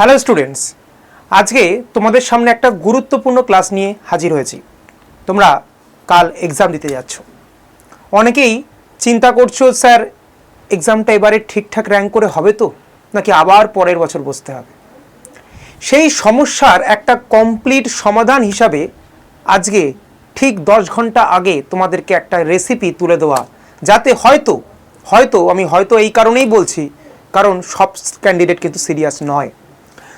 Hello students, আজকে তোমাদের সামনে একটা গুরুত্বপূর্ণ ক্লাস নিয়ে হাজির হয়েছি। তোমরা কাল এক্সাম দিতে যাচ্ছ। অনেকেই চিন্তা করছ, স্যার এক্সামটা এবারে ঠিকঠাক র্যাঙ্ক করে হবে তো? নাকি আবার পরের বছর বসতে হবে? সেই সমস্যার একটা কমপ্লিট সমাধান হিসাবে আজকে ঠিক দশ ঘণ্টা আগে তোমাদেরকে একটা রেসিপি তুলে দেওয়া। যাতে হয়তো হয়তো আমি হয়তো এই কারণেই বলছি, কারণ সব ক্যান্ডিডেট কিন্তু সিরিয়াস নয়।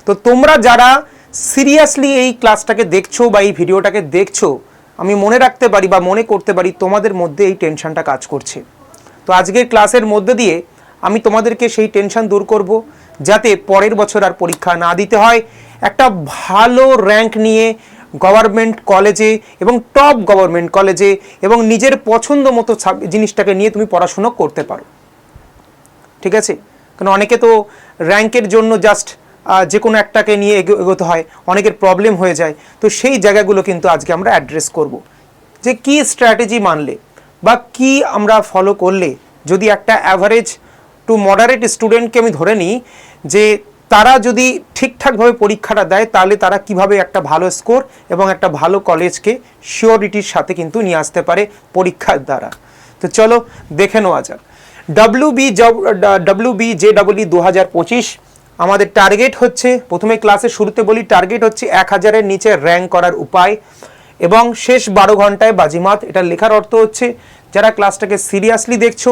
তো তোমরা যারা সিরিয়াসলি এই ক্লাসটাকে দেখছ বা এই ভিডিওটাকে দেখছ, আমি মনে রাখতে পারি বা মনে করতে পারি তোমাদের মধ্যে এই টেনশনটা কাজ করছে। তো আজকের ক্লাসের মধ্যে দিয়ে আমি তোমাদেরকে সেই টেনশন দূর করব যাতে পরের বছর আর পরীক্ষা না দিতে হয়। একটা ভালো র্যাঙ্ক নিয়ে গভর্নমেন্ট কলেজে এবং টপ গভর্নমেন্ট কলেজে এবং নিজের পছন্দ মতো জিনিসটাকে নিয়ে তুমি পড়াশুনো করতে পারো। ঠিক আছে? কারণ অনেকে তো র্যাঙ্কের জন্য জাস্ট যে কোনো একটাকে নিয়ে এগো- এগোতে হয়, অনেকের প্রবলেম হয়ে যায়। তো সেই জায়গাগুলো কিন্তু আজকে আমরা অ্যাড্রেস করব। যে কি স্ট্র্যাটেজি মানলে বা কি আমরা ফলো করলে, যদি একটা অ্যাভারেজ টু মডারেট স্টুডেন্টকে আমি ধরে নিই যে তারা যদি ঠিকঠাকভাবে পরীক্ষাটা দেয়, তাহলে তারা কীভাবে একটা ভালো স্কোর এবং একটা ভালো কলেজকে শিওরিটির সাথে কিন্তু নিয়ে আসতে পারে পরীক্ষার দ্বারা। তো চলো দেখে নেওয়া যাক। W B job W B J W দু হাজার পঁচিশ আমাদের টার্গেট হচ্ছে, প্রথমে ক্লাসের শুরুতে বলি টার্গেট হচ্ছে এক হাজারের নিচে র্যাঙ্ক করার উপায় এবং শেষ বারো ঘন্টায় বাজিমাত। এটা লেখার অর্থ হচ্ছে, যারা ক্লাসটাকে সিরিয়াসলি দেখছ,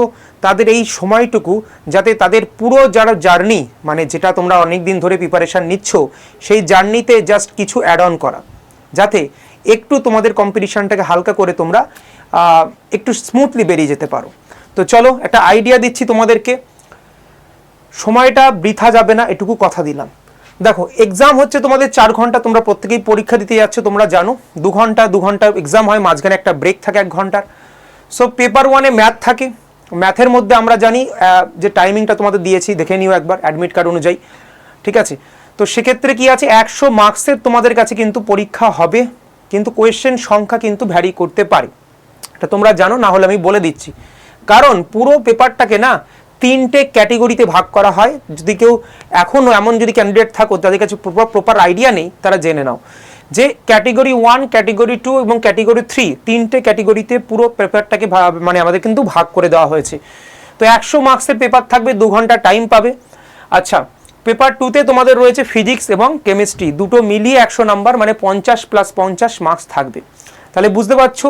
তাদের এই সময়টুকু যাতে তাদের পুরো যারা জার্নি মানে যেটা তোমরা অনেক দিন ধরে প্রিপারেশান নিচ্ছ, সেই জার্নিতে জাস্ট কিছু অ্যাড অন করা। যাতে একটু তোমাদের কম্পিটিশানটাকে হালকা করে তোমরা একটু স্মুথলি বেরিয়ে যেতে পারো। তো চলো, একটা আইডিয়া দিচ্ছি তোমাদেরকে। সময়টা বৃথা যাবে না, এটুকু কথা দিলাম। দেখো এক্সাম হচ্ছে তোমাদের চার ঘণ্টা, তোমরা প্রত্যেকেই পরীক্ষা দিতে যাচ্ছ, তোমরা জানো। দু ঘণ্টা দু ঘণ্টা এক্সাম হয়, মাঝখানে একটা ব্রেক থাকে এক ঘণ্টার। সো পেপার ওয়ানে ম্যাথ থাকে। ম্যাথের মধ্যে আমরা জানি যে টাইমিংটা তোমাদের দিয়েছি, দেখে নিও একবার অ্যাডমিট কার্ড অনুযায়ী। ঠিক আছে? তো সেক্ষেত্রে কি আছে? একশো মার্কসের তোমাদের কাছে কিন্তু পরীক্ষা হবে, কিন্তু কোয়েশ্চেন সংখ্যা কিন্তু ভ্যারি করতে পারে। এটা তোমরা জানো, না হলে আমি বলে দিচ্ছি। কারণ পুরো পেপারটাকে না তিনটে ক্যাটেগরিতে ভাগ করা হয়। যদি কেউ এখনও এমন যদি ক্যান্ডিডেট থাকো, তাদের কাছে প্রপার আইডিয়া নেই, তারা জেনে নাও। যে ক্যাটেগরি ওয়ান ক্যাটেগরি টু এবং ক্যাটেগরি থ্রি তিনটে ক্যাটেগরিতে পুরো পেপারটাকে মানে আমাদের কিন্তু ভাগ করে দেওয়া হয়েছে। তো একশো মার্কসের পেপার থাকবে, দু ঘণ্টা টাইম পাবে। আচ্ছা পেপার টুতে তোমাদের রয়েছে ফিজিক্স এবং কেমিস্ট্রি দুটো মিলিয়ে একশো নাম্বার মানে পঞ্চাশ প্লাস পঞ্চাশ মার্কস থাকবে। তাহলে বুঝতে পারছ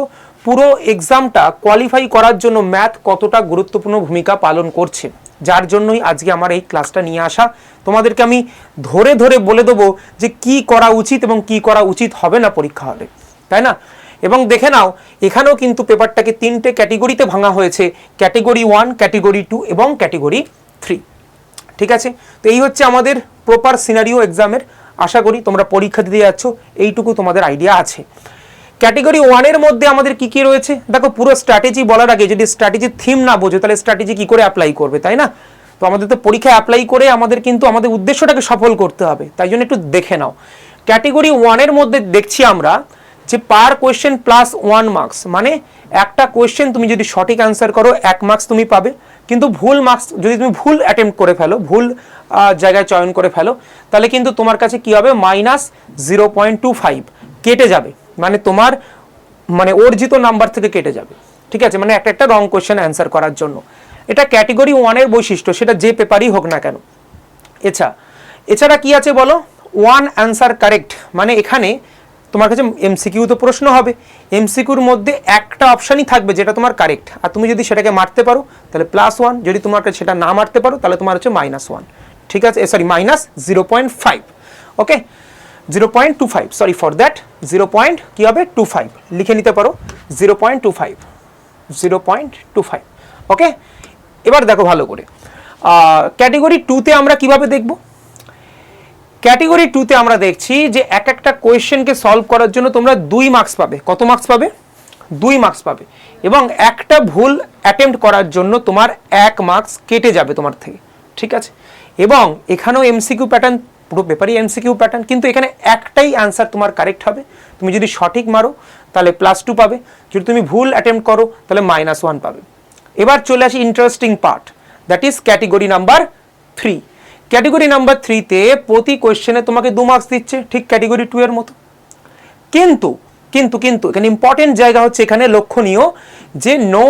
পুরো এক্সামটা কোয়ালিফাই করার জন্য ম্যাথ কতটা গুরুত্বপূর্ণ ভূমিকা পালন করছে? যার জন্যই আজকে আমার এই ক্লাসটা নিয়ে আসা। তোমাদেরকে আমি ধরে ধরে বলে দেবো যে কি করা উচিত এবং কি করা উচিত হবে না পরীক্ষা হলে। তাই না? এবং দেখে নাও, এখানেও কিন্তু পেপারটাকে তিনটে ক্যাটেগরিতে ভাঙা হয়েছে। ক্যাটেগরি ওয়ান ক্যাটেগরি টু এবং ক্যাটেগরি থ্রি ঠিক আছে? তো এই হচ্ছে আমাদের প্রপার সিনারিও এক্সামের আশা করি তোমরা পরীক্ষা দিতে যাচ্ছ। এইটুকু তোমাদের আইডিয়া আছে। ক্যাটেগরি ওয়ানের মধ্যে আমাদের কি কি রয়েছে? দেখো, পুরো স্ট্র্যাটেজি বলার আগে যদি স্ট্র্যাটেজি থিম না বোঝো, তাহলে স্ট্র্যাটেজি কি করে অ্যাপ্লাই করবে, তাই না? তো আমাদের তো পরীক্ষায় অ্যাপ্লাই করে আমাদের কিন্তু আমাদের উদ্দেশ্যটাকে সফল করতে হবে, তাই জন্য একটু দেখে নাও। ক্যাটেগরি ওয়ানের মধ্যে দেখছি আমরা যে per question plus one marks মানে একটা কোয়েশ্চেন তুমি যদি সঠিক অ্যান্সার করো, এক মার্কস তুমি পাবে। কিন্তু ভুল মার্কস যদি তুমি ভুল অ্যাটেম্প্ট করে ফেলো, ভুল জায়গায় চয়ন করে ফেলো, তাহলে কিন্তু তোমার কাছে কি হবে? Minus zero point two five কেটে যাবে। মানে তোমার মানে অর্জিত নাম্বার থেকে কেটে যাবে। ঠিক আছে? মানে একটা একটা রং কোয়েশ্চেন অ্যান্সার করার জন্য। এটা ক্যাটেগরি ওয়ানের বৈশিষ্ট্য, সেটা যে পেপারই হোক না কেন। এছাড়া এছাড়া কি আছে বলো? ওয়ান অ্যান্সার কারেক্ট মানে এখানে তোমার কাছে এমসিকিউ তো প্রশ্ন হবে। এমসিকিউর মধ্যে একটা অপশানই থাকবে যেটা তোমার কারেক্ট আর তুমি যদি সেটাকে মারতে পারো, তাহলে প্লাস ওয়ান যদি তোমার কাছে সেটা না মারতে পারো, তাহলে তোমার হচ্ছে মাইনাস ওয়ান ঠিক আছে? Sorry minus zero point five okay zero point two five sorry for that zero point কী হবে? টু ফাইভ লিখে নিতে পারো zero point two five zero point two five okay এবার দেখো ভালো করে ক্যাটেগরি টুতে আমরা কীভাবে দেখব? ক্যাটেগরি টুতে আমরা দেখছি যে এক একটা কোয়েশ্চেনকে সলভ করার জন্য তোমরা দুই মার্কস পাবে। কত মার্কস পাবে? দুই মার্কস পাবে। এবং একটা ভুল অ্যাটেম্প্ট করার জন্য তোমার এক মার্কস কেটে যাবে তোমার থেকে, ঠিক আছে? এবং এখানেও এমসিকিউ প্যাটার্ন পুরো পেপারই এমসিকিউ প্যাটার্ন কিন্তু এখানে একটাই অ্যান্সার তোমার কারেক্ট হবে। তুমি যদি সঠিক মারো, তাহলে প্লাস টু পাবে। যদি তুমি ভুল অ্যাটেম্প্ট করো, তাহলে মাইনাস ওয়ান পাবে। এবার চলে আসি interesting part that is category number three category number থ্রিতে প্রতি কোয়েশ্চেনে তোমাকে দু মার্কস দিচ্ছে, ঠিক ক্যাটেগরি টু এর মতো। কিন্তু কিন্তু কিন্তু, এখানে ইম্পর্টেন্ট জায়গা হচ্ছে এখানে লক্ষণীয় যে নো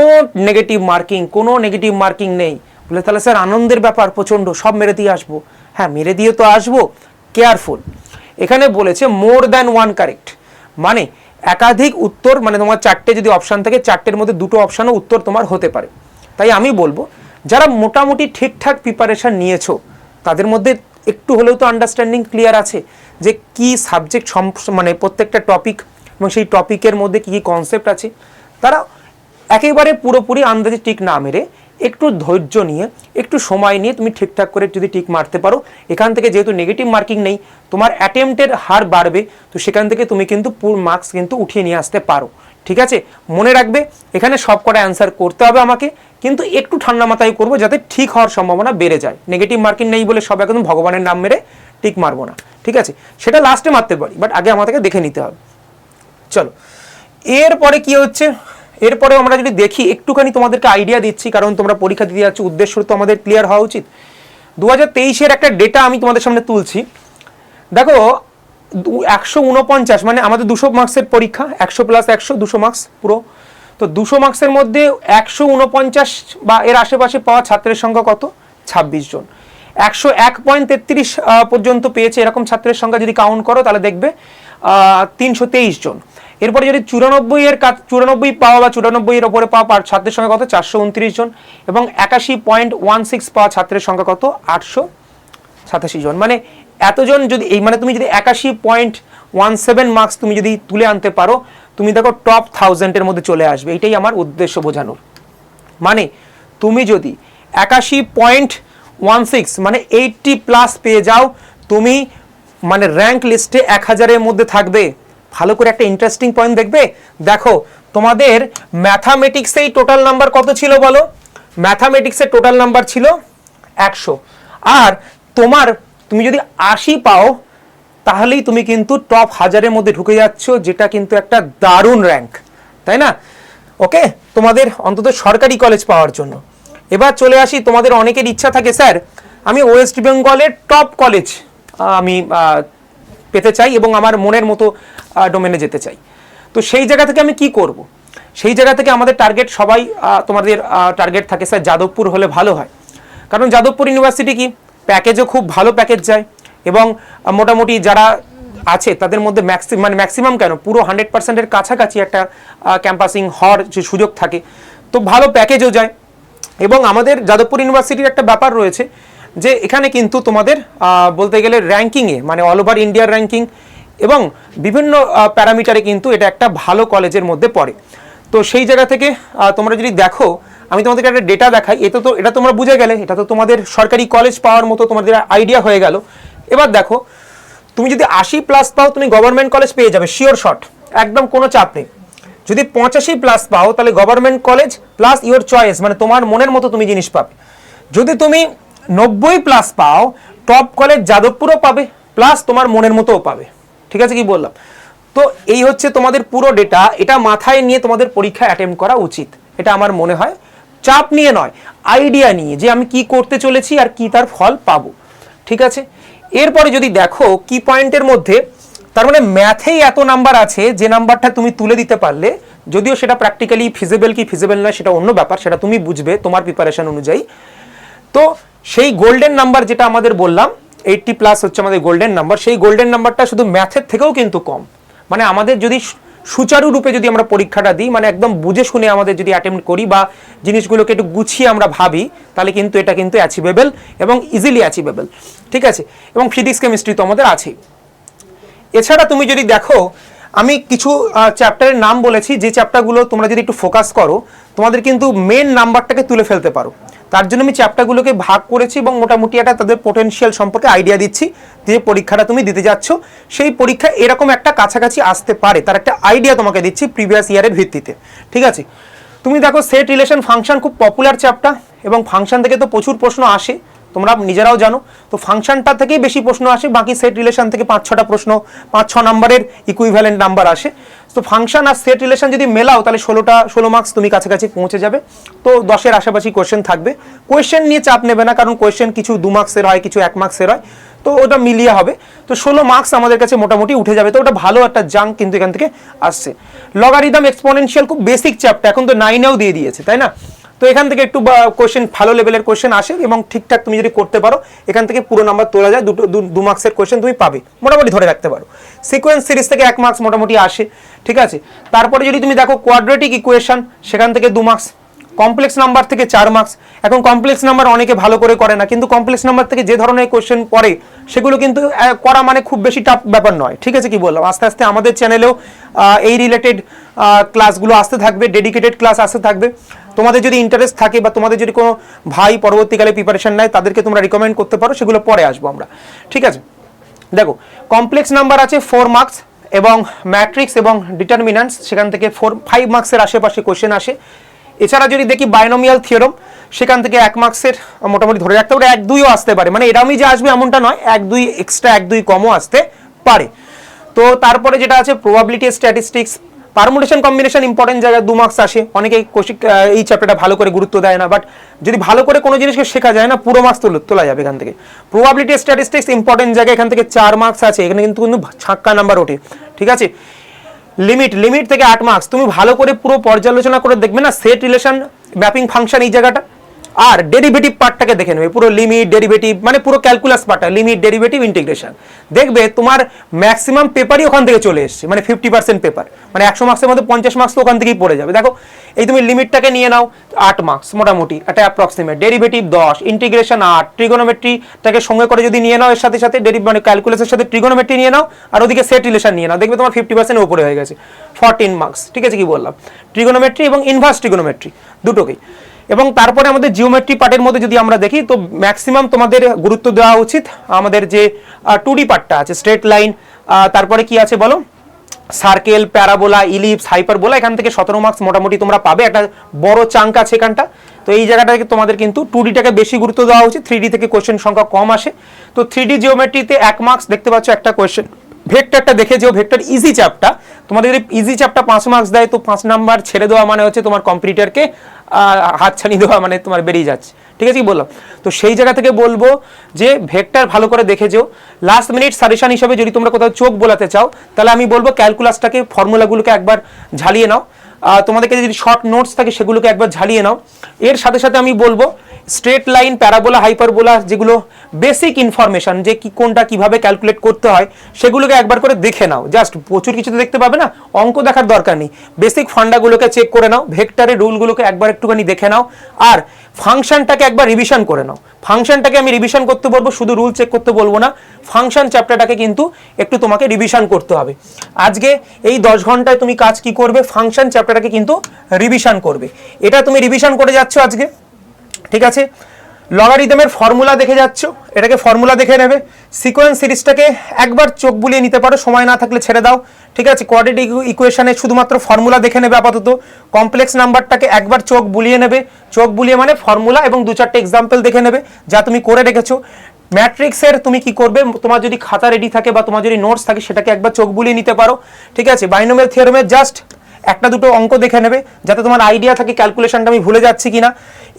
নেগেটিভ মার্কিং কোনো নেগেটিভ মার্কিং নেই। বলে তাহলে স্যার আনন্দের ব্যাপার, প্রচণ্ড, সব মেরে দিয়ে আসব। হ্যাঁ মেরে দিয়ে তো আসব। কেয়ারফুল এখানে বলেছে মোর দ্যান ওয়ান কারেক্ট মানে একাধিক উত্তর মানে তোমার চারটে যদি অপশান থাকে, চারটের মধ্যে দুটো অপশানও উত্তর তোমার হতে পারে। তাই আমি বলব, যারা মোটামুটি ঠিকঠাক প্রিপারেশন নিয়েছো, তাদের মধ্যে একটু হলেও তো আন্ডারস্ট্যান্ডিং ক্লিয়ার আছে যে কি সাবজেক্ট মানে প্রত্যেকটা টপিক এবং সেই টপিকের মধ্যে কী কী কনসেপ্ট আছে। তারা একেবারে পুরোপুরি আন্দাজে টিক না মেরে একটু ধৈর্য নিয়ে, একটু সময় নিয়ে তুমি ঠিকঠাক করে যদি টিক মারতে পারো, এখান থেকে যেহেতু নেগেটিভ মার্কিং নেই, তোমার অ্যাটেম্পটের হার বাড়বে, তো সেখান থেকে তুমি কিন্তু পুর মার্কস কিন্তু উঠিয়ে নিয়ে আসতে পারো। ঠিক আছে? মনে রাখবে, এখানে সব কটা অ্যান্সার করতে হবে আমাকে, কিন্তু একটু ঠান্ডা মাথায় করব যাতে ঠিক হওয়ার সম্ভাবনা বেড়ে যায়। নেগেটিভ মার্কিং নেই বলে সব একদম ভগবানের নাম মেরে টিক মারবো না। ঠিক আছে? সেটা লাস্টে মারতে পারি বাট আগে আমাদেরকে দেখে নিতে হবে। চলো। এরপরে কি হচ্ছে? এরপরে আমরা যদি দেখি, একটুখানি তোমাদেরকে আইডিয়া দিচ্ছি, কারণ তোমরা পরীক্ষা দিতে যাচ্ছ, উদ্দেশ্য তো আমাদের ক্লিয়ার হওয়া উচিত। দু হাজার তেইশের একটা ডেটা আমি তোমাদের সামনে তুলছি। দেখো একশো উনপঞ্চাশ মানে আমাদের দুশো মার্কসের পরীক্ষা, একশো প্লাস একশো, দুশো মার্কস পুরো। তো দুশো মার্কসের মধ্যে একশো উনপঞ্চাশ বা এর আশেপাশে পাওয়া ছাত্রের সংখ্যা কত? ছাব্বিশ জন। একশো এক পয়েন্ট তেত্রিশ পর্যন্ত পেয়েছে এরকম ছাত্রের সংখ্যা যদি কাউন্ট করো, তাহলে দেখবে তিনশো তেইশ জন। এরপরে যদি চুরানব্বই এর কাজ চুরানব্বই পাওয়া বা চুরানব্বই এর ওপরে পাওয়া ছাত্রের সংখ্যা কত? চারশো উনত্রিশ জন। এবং একাশি পয়েন্ট ওয়ান সিক্স পাওয়া ছাত্রের সংখ্যা কত? আটশো সাতাশি জন। মানে এতজন যদি এই মানে তুমি যদি একাশি পয়েন্ট ওয়ান সেভেন মার্কস তুমি যদি তুলে আনতে পারো, তুমি দেখো টপ থাউজেন্ডের মধ্যে চলে আসবে। এটাই আমার উদ্দেশ্য বোঝানোর। মানে তুমি যদি একাশি পয়েন্ট ওয়ান সিক্স মানে এইটটি প্লাস পেয়ে যাও, তুমি মানে র্যাঙ্ক লিস্টে এক হাজারের মধ্যে থাকবে। ভালো করে একটা ইন্টারেস্টিং পয়েন্ট দেখবে। দেখো, তোমাদের ম্যাথামেটিক্সেই টোটাল নাম্বার কত ছিল বলো? ম্যাথামেটিক্সের টোটাল নাম্বার ছিল একশো। আর তোমার, তুমি যদি আশি পাও, তাহলেই তুমি কিন্তু টপ হাজারের মধ্যে ঢুকে যাচ্ছ, যেটা কিন্তু একটা দারুণ র্যাঙ্ক তাই না? ওকে তোমাদের অন্তত সরকারি কলেজ পাওয়ার জন্য। এবার চলে আসি, তোমাদের অনেকের ইচ্ছা থাকে, স্যার, আমি ওয়েস্ট বেঙ্গলের টপ কলেজ আমি পেতে চাই এবং আমার মনের মতো ডোমেনে যেতে চাই। তো সেই জায়গা থেকে আমি কি করব? সেই জায়গা থেকে আমাদের টার্গেট সবাই তোমাদের টার্গেট থাকে স্যার, যাদবপুর হলে ভালো হয়। কারণ যাদবপুর ইউনিভার্সিটি কি? প্যাকেজও খুব ভালো প্যাকেজ যায় এবং মোটামুটি যারা আছে তাদের মধ্যে ম্যাক্সি মানে ম্যাক্সিমাম কেন? পুরো হান্ড্রেড পার্সেন্টের কাছাকাছি একটা ক্যাম্পাসিং হওয়ার যে সুযোগ থাকে। তো ভালো প্যাকেজও যায়। এবং আমাদের যাদবপুর ইউনিভার্সিটির একটা ব্যাপার রয়েছে যে এখানে কিন্তু তোমাদের বলতে গেলে র্যাঙ্কিংয়ে মানে অল ওভার ইন্ডিয়ার র্যাঙ্কিং এবং বিভিন্ন প্যারামিটারে কিন্তু এটা একটা ভালো কলেজের মধ্যে পড়ে। তো সেই জায়গা থেকে তোমরা যদি দেখো, আমি তোমাদেরকে একটা ডেটা দেখাই এটা তো এটা তোমরা বুঝে গেলে, এটা তো তোমাদের সরকারি কলেজ পাওয়ার মতো তোমাদের আইডিয়া হয়ে গেল। এবার দেখো, তুমি যদি আশি প্লাস পাও, তুমি গভর্নমেন্ট কলেজ পেয়ে যাবে শিওর শট একদম কোনো চাপ নেই। যদি পঁচাশি প্লাস পাও, তাহলে government college plus your choice মানে তোমার মনের মতো তুমি জিনিস পাবে। যদি তুমি নব্বই প্লাস পাও টপ কলেজ যাদবপুরও পাবে প্লাস তোমার মনের মতোও পাবে। ঠিক আছে কি বললাম? তো এই হচ্ছে তোমাদের পুরো ডেটা এটা মাথায় নিয়ে তোমাদের পরীক্ষা অ্যাটেম্প করা উচিত। এটা আমার মনে হয়। চাপ নিয়ে নয় আইডিয়া নিয়ে যে আমি কি করতে চলেছি আর কি তার ফল পাবো। ঠিক আছে? এরপরে যদি দেখো কি পয়েন্টের মধ্যে, তার মানে ম্যাথেই এত নাম্বার আছে, যে নাম্বারটা তুমি তুলে দিতে পারলে, যদিও সেটা প্র্যাকটিক্যালি ফিজিবল কি ফিজিবল নয়, সেটা অন্য ব্যাপার, সেটা তুমি বুঝবে তোমার প্রিপারেশন অনুযায়ী। তো সেই গোল্ডেন নাম্বার যেটা আমাদের বললাম এইটটি প্লাস হচ্ছে আমাদের গোল্ডেন নাম্বার সেই গোল্ডেন নাম্বারটা শুধু ম্যাথের থেকেও কিন্তু কম। মানে আমাদের যদি সুচারুরূপে যদি আমরা পরীক্ষাটা দিই মানে একদম বুঝে শুনে আমাদের যদি অ্যাটেম্প্ট করি বা জিনিসগুলোকে একটু গুছিয়ে আমরা ভাবি, তাহলে কিন্তু এটা কিন্তু অ্যাচিভেবল এবং ইজিলি অ্যাচিভেবল ঠিক আছে? এবং ফিজিক্স কেমিস্ট্রি তো আমাদের আছেই। এছাড়া তুমি যদি দেখো, আমি কিছু চ্যাপ্টারের নাম বলেছি, যে চ্যাপ্টারগুলো তোমরা যদি একটু ফোকাস করো, তোমাদের কিন্তু মেন নাম্বারটাকে তুলে ফেলতে পারো। তার জন্য আমি চ্যাপ্টারগুলোকে ভাগ করেছি এবং মোটামুটি একটা তাদের পোটেনশিয়াল সম্পর্কে আইডিয়া দিচ্ছি, যে পরীক্ষাটা তুমি দিতে যাচ্ছ। সেই পরীক্ষা এরকম একটা কাছাকাছি আসতে পারে, তার একটা আইডিয়া তোমাকে দিচ্ছি প্রিভিয়াস ইয়ারের ভিত্তিতে। ঠিক আছে? তুমি দেখো সেট রিলেশন ফাংশন খুব পপুলার চ্যাপ্টার এবং ফাংশন থেকে তো প্রচুর প্রশ্ন আসে। তোমরা নিজেরাও জানো। তো ফাংশনটা থেকেই বেশি প্রশ্ন আসে, বাকি সেট রিলেশন থেকে পাঁচ, ছটা প্রশ্ন, পাঁচ, ছ নম্বরের ইকুইভ্যালেন্ট নাম্বার আসে। তো ফাংশন আর সেট রিলেশন যদি মেলাও, তাহলে ষোলোটা, ষোলো মার্কস তুমি কাছাকাছি পৌঁছে যাবে। তো দশের আশেপাশি কোয়েশ্চেন থাকবে। কোয়েশ্চেন নিয়ে চাপ নেবে না, কারণ কোয়েশ্চেন কিছু দু মার্কসের হয়, কিছু এক মার্কসের হয়। তো ওটা মিলিয়ে হবে। তো ষোলো মার্কস আমাদের কাছে মোটামুটি উঠে যাবে। তো ওটা ভালো একটা জাঙ্ক কিন্তু এখান থেকে আসছে। লগারিদম এক্সপোনেনশিয়াল খুব বেসিক চ্যাপ্টার এখন তো নাইনেও দিয়ে দিয়েছে, তাই না? তো এখান থেকে একটু কোয়েশ্চেন ভালো লেভেলের কোয়েশ্চেন আসে এবং ঠিকঠাক তুমি যদি করতে পারো, এখান থেকে পুরো নাম্বার তোলা যায়, দুটো, দু- মার্কসের কোয়েশ্চেন তুমি পাবে। মোটামুটি ধরে রাখতে পারো। সিকোয়েন্স সিরিজ থেকে এক মার্কস মোটামুটি আসে, ঠিক আছে? তারপরে যদি তুমি দেখো কোয়াড্রেটিক ইকুয়েশন সেখান থেকে দু মার্কস কমপ্লেক্স নাম্বার থেকে চার মার্কস এখন কমপ্লেক্স নাম্বার অনেকে ভালো করে করে না, কিন্তু কমপ্লেক্স নাম্বার থেকে যে ধরনের কোয়েশ্চেন পড়ে, সেগুলো কিন্তু করা মানে খুব বেশি টাফ ব্যাপার নয়, ঠিক আছে কি বললাম? আস্তে আস্তে আমাদের চ্যানেলেও এই রিলেটেড ক্লাসগুলো আসতে থাকবে ডেডিকেটেড ক্লাস আসতে থাকবে। তোমাদের যদি ইন্টারেস্ট থাকে বা তোমাদের যদি কোনো ভাই পরবর্তীকালে প্রিপারেশন নেয়, তাদেরকে তোমরা রিকমেন্ড করতে পারো, সেগুলো পরে আসব আমরা। ঠিক আছে? দেখো কমপ্লেক্স নাম্বার আছে ফোর মার্কস এবং ম্যাট্রিক্স এবং ডিটারমিনান্টস সেখান থেকে ফোর ফাইভ মার্কসের আশেপাশে কোশ্চেন আসে। এছাড়া যদি দেখি বায়োনমিয়াল থিওরম সেখান থেকে এক মার্কসের মোটামুটি ধরে রাখতে পারে, এক দুইও আসতে পারে। মানে এরমই যে আসবে এমনটা নয়, এক দুই এক্সট্রা এক দুই কমও আসতে পারে। তো তারপরে যেটা আছে probability statistics permutation combination important জায়গায় দু মার্কস আসে। অনেকে এই চ্যাপ্টারটা ভালো করে গুরুত্ব দেয় না বাট যদি ভালো করে কোনো জিনিসকে শেখা যায় না, পুরো মার্কস তোলা যাবে এখান থেকে। প্রবাবিলিটি স্ট্যাটিস্টিক্স ইম্পর্টেন্ট জায়গায় এখান থেকে চার মার্কস আছে, এখানে কিন্তু কিন্তু ছাক্কা নাম্বার ওঠে। ঠিক আছে? লিমিট লিমিট থেকে আট মার্কস তুমি ভালো করে পুরো পর্যালোচনা করে দেখবে না সেট রিলেশন ম্যাপিং ফাংশন এই জায়গাটা। আর ডেরিভেটিভ পার্টটাকে দেখে নেবে, পুরো লিমিট ডেরিভেটিভ মানে পুরো ক্যালকুলাস পার্টটা লিমিট ডেরিভেটিভ ইন্টিগ্রেশন দেখবে তোমার ম্যাক্সিমাম পেপারই ওখান থেকে চলে এসছে মানে ফিফটি পার্সেন্ট পেপার মানে একশো মার্কসের মধ্যে পঞ্চাশ মার্কস তো ওখান থেকেই পড়ে যাবে। দেখো, এই তুমি লিমিটটাকে নিয়ে নাও, আট মার্কস মোটামুটি একটা অ্যাপ্রক্সিমেট ডেরিভেটিভ দশ ইন্টিগ্রেশন আট ট্রিগোনোমেট্রিটাকে সঙ্গে করে যদি নিয়ে নাও, এর সাথে সাথে ডেরিভ মানে ক্যালকুলাসের সাথে ট্রিগোনোমেট্রি নিয়ে নাও, আর ওদিকে সেট রিলেশন নিয়ে নাও, দেখবে তোমার ফিফটি পার্সেন্ট উপরে হয়ে গেছে ফোরটিন মার্কস ঠিক আছে কি বললাম? ট্রিগোনোমেট্রি এবং ইনভার্স ট্রিগোনোমেট্রি দুটোকেই। এবং তারপরে আমাদের জিওমেট্রি পার্টের মধ্যে যদি আমরা দেখি, তো ম্যাক্সিমাম তোমাদের গুরুত্ব দেওয়া উচিত। আমাদের যে টু ডি পার্টটা আছে স্ট্রেট লাইন তারপরে কি আছে বলো? সার্কেল প্যারাবোলা ইলিপস হাইপারবোলা এখান থেকে সতেরো মার্কস মোটামুটি তোমরা পাবে। একটা বড় চাঙ্ক আছে এখানটা। তো এই জায়গাটাকে তোমাদের কিন্তু টু ডিটাকে বেশি গুরুত্ব দেওয়া উচিত। থ্রি ডি থেকে কোয়েশ্চেন সংখ্যা কম আসে। তো থ্রি ডি জিওমেট্রিতে এক মার্কস দেখতে পাচ্ছ একটা কোয়েশ্চেন ভেক্টরটা দেখে যেও ভেক্টর ইজি চ্যাপটা তোমাদের যদি ইজি চ্যাপটা পাঁচ মার্কস দেয়, তো পাঁচ নাম্বার ছেড়ে দেওয়া মানে হচ্ছে তোমার কম্পিটিটারকে হাত ছানি দেওয়া মানে তোমার বেরিয়ে যাচ্ছে। ঠিক আছে কি বললাম? তো সেই জায়গা থেকে বলব যে, ভেক্টর ভালো করে দেখে যেও লাস্ট মিনিট সাজেশন হিসাবে যদি তোমরা কোথাও চোখ বোলাতে চাও, তাহলে আমি বলব ক্যালকুলাসটাকে ফর্মুলাগুলোকে একবার ঝালিয়ে নাও। তোমাদেরকে যদি শর্ট নোটস থাকে, সেগুলোকে একবার ঝালিয়ে নাও। এর সাথে সাথে আমি বলব স্ট্রেট লাইন, প্যারাবোলা, হাইপারবোলা, যেগুলো বেসিক ইনফরমেশন যে কি কোনটা কীভাবে ক্যালকুলেট করতে হয়, সেগুলোকে একবার করে দেখে নাও। জাস্ট প্রচুর কিছু তো দেখতে পাবে না, অঙ্ক দেখার দরকার নেই। বেসিক ফান্ডাগুলোকে চেক করে নাও ভেক্টরের রুলগুলোকে একবার একটুখানি দেখে নাও, আর ফাংশনটাকে একবার রিভিশন করে নাও। ফাংশনটাকে আমি রিভিশন করতে বলব, শুধু রুল চেক করতে বলব না ফাংশন চ্যাপ্টারটাকে কিন্তু একটু তোমাকে রিভিশন করতে হবে। আজকে এই দশ ঘন্টায় তুমি কাজ কি করবে ফাংশন চ্যাপ্টারটাকে কিন্তু রিভিশন করবে। এটা তুমি রিভিশন করে যাচ্ছ আজকে? ঠিক আছে? লগারিদমের ফর্মুলা দেখে যাচ্ছ। এটাকে ফর্মুলা দেখে নেবে। সিকোয়েন্স সিরিজটাকে একবার চোখ বুলিয়ে নিতে পারো। সময় না থাকলে ছেড়ে দাও। ঠিক আছে? কোয়াড্রেটিক ইকুয়েশনে শুধুমাত্র ফর্মুলা দেখে নেবে আপাতত। কমপ্লেক্স নাম্বারটাকে একবার চোখ বুলিয়ে নেবে। চোখ বুলিয়ে মানে ফর্মুলা এবং দু চারটে এক্সাম্পল দেখে নেবে, যা তুমি করে রেখেছো। ম্যাট্রিক্সের তুমি কি করবে? তোমার যদি খাতা রেডি থাকে বা তোমার যদি নোটস থাকে, সেটাকে একবার চোখ বুলিয়ে নিতে পারো। ঠিক আছে? বাইনোমিয়াল থিওরেমের জাস্ট একটা দুটো অঙ্ক দেখে নেবে, যাতে তোমার আইডিয়া থাকে ক্যালকুলেশনটা আমি ভুলে যাচ্ছি কিনা।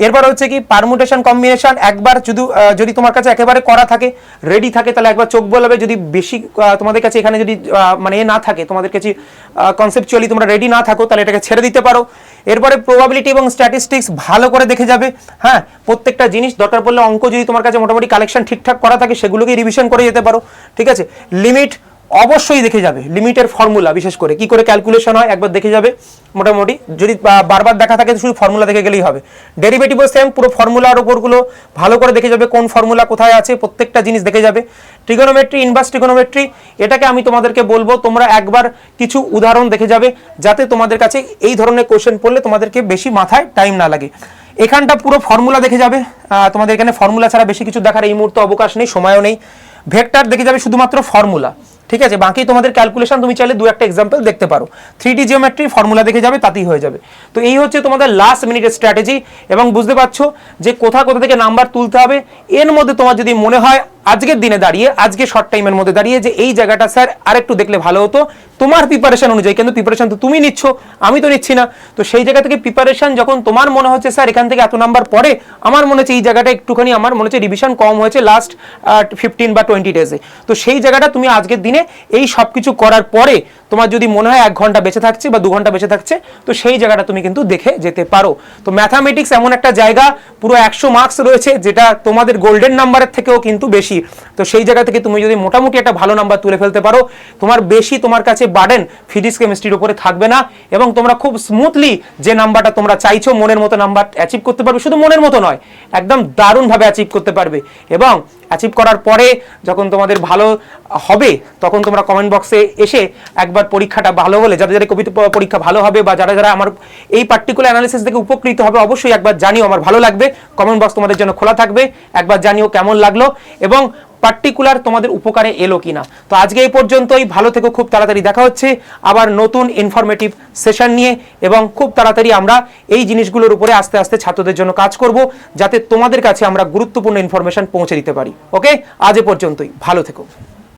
এরপর হচ্ছে কি পারমুটেশন কম্বিনেশন একবার আহ, যদি তোমার কাছে একেবারে করা থাকে রেডি থাকে তাহলে একবার চোখ বলাবে। যদি বেশি তোমাদের কাছে এখানে যদি মানে এ না থাকে তোমাদের কাছে কনসেপচুয়ালি তোমরা রেডি না থাকো তাহলে এটাকে ছেড়ে দিতে পারো। এরপরে প্রবাবিলিটি এবং স্ট্যাটিস্টিক্স ভালো করে দেখে যাবে। হ্যাঁ প্রত্যেকটা জিনিস দরকার পড়লে অঙ্ক যদি তোমার কাছে মোটামুটি কালেকশন ঠিকঠাক করা থাকে সেগুলোকে রিভিশন করে যেতে পারো। ঠিক আছে? লিমিট অবশ্যই দেখে যাবে লিমিটের ফর্মুলা বিশেষ করে। কি করে ক্যালকুলেশন হয়? একবার দেখে যাবে, মোটামুটি। যদি বারবার দেখা থাকে শুধু ফর্মুলা দেখে গেলেই হবে। ডেরিভেটিভও সেম পুরো ফর্মুলার ওপরগুলো ভালো করে দেখে যাবে, কোন ফর্মুলা কোথায় আছে, প্রত্যেকটা জিনিস দেখে যাবে। ট্রিগোনোমেট্রি ইনভার্স ট্রিগোনোমেট্রি এটাকে আমি তোমাদেরকে বলব, তোমরা একবার কিছু উদাহরণ দেখে যাবে, যাতে তোমাদের কাছে এই ধরনের কোশ্চেন পড়লে তোমাদেরকে বেশি মাথায় টাইম না লাগে। এখানটা পুরো ফর্মুলা দেখে যাবে তোমাদের এখানে ফর্মুলা ছাড়া বেশি কিছু দেখার এই মুহূর্তে অবকাশ নেই, সময়ও নেই। ভেক্টর দেখে যাবে শুধুমাত্র ফর্মুলা ঠিক আছে? বাকি তোমাদের ক্যালকুলেশন তুমি চাইলে দু একটা এক্সাম্পল দেখতে পারো। থ্রি ডি জিওমেট্রি ফর্মুলা দেখে যাবে, তাতেই হয়ে যাবে। তো এই হচ্ছে তোমাদের লাস্ট মিনিটের স্ট্র্যাটেজি এবং বুঝতে পারছ যে কোথা কোথা থেকে নাম্বার তুলতে হবে। এর মধ্যে তোমার যদি মনে হয় আজকের দিনে দাঁড়িয়ে, আজকে শর্ট টাইমের মধ্যে দাঁড়িয়ে যে এই জায়গাটা স্যার আরেকটু দেখলে ভালো হতো। তোমার প্রিপারেশন অনুযায়ী, কিন্তু প্রিপারেশন তো তুমি নিচ্ছ, আমি তো নিচ্ছি না। তো সেই জায়গা থেকে প্রিপারেশন যখন তোমার মনে হচ্ছে স্যার এখান থেকে এত নাম্বার পরে, আমার মনে হচ্ছে এই জায়গাটা একটুখানি আমার মনে হচ্ছে রিভিশন কম হয়েছে লাস্ট ফিফটিন বা টোয়েন্টি ডেজে তো সেই জায়গাটা তুমি আজকের দিনে এই সব কিছু করার পরে তোমার যদি মনে হয় এক ঘণ্টা বেঁচে থাকছে বা দু ঘণ্টা বেঁচে থাকছে, তো সেই জায়গাটা তুমি কিন্তু দেখে যেতে পারো। তো ম্যাথামেটিক্স এমন একটা জায়গা, পুরো একশো মার্কস রয়েছে, যেটা তোমাদের গোল্ডেন নাম্বারের থেকেও কিন্তু বেশি। তো সেই জায়গা থেকে তুমি যদি মোটামুটি একটা ভালো নাম্বার তুলে ফেলতে পারো, তোমার বেশি তোমার কাছে বার্ডেন ফিজিক্স কেমিস্ট্রির উপরে থাকবে না, এবং তোমরা খুব স্মুথলি যে নাম্বারটা তোমরা চাইছো, মনের মতো নাম্বার অ্যাচিভ করতে পারবে। শুধু মনের মতো নয়, একদম দারুণভাবে অ্যাচিভ করতে পারবে। এবং অ্যাচিভ করার পরে যখন তোমাদের ভালো হবে, তখন তোমরা কমেন্ট বক্সে এসে একবার পরীক্ষাটা ভালো হলে, যাদের যাদের কবিতা পরীক্ষা ভালো হবে বা যারা যারা আমার এই পার্টিকুলার অ্যানালিসিস থেকে উপকৃত হবে, অবশ্যই একবার জানিও, আমার ভালো লাগবে। কমেন্ট বক্স তোমাদের জন্য খোলা থাকবে। একবার জানিও কেমন লাগল এবং পার্টিকুলার তোমাদের উপকারে এলো কিনা। তো আজকে এই পর্যন্তই, ভালো থেকো, খুব তাড়াতাড়ি দেখা হচ্ছে। আবার নতুন ইনফরমেটিভ সেশন নিয়ে এবং খুব তাড়াতাড়ি আমরা এই জিনিসগুলোর উপরে আস্তে আস্তে ছাত্রদের জন্য কাজ করব, যাতে তোমাদের কাছে আমরা গুরুত্বপূর্ণ ইনফরমেশন পৌঁছে দিতে পারি। ওকে আজ এ পর্যন্তই। ভালো থেকো।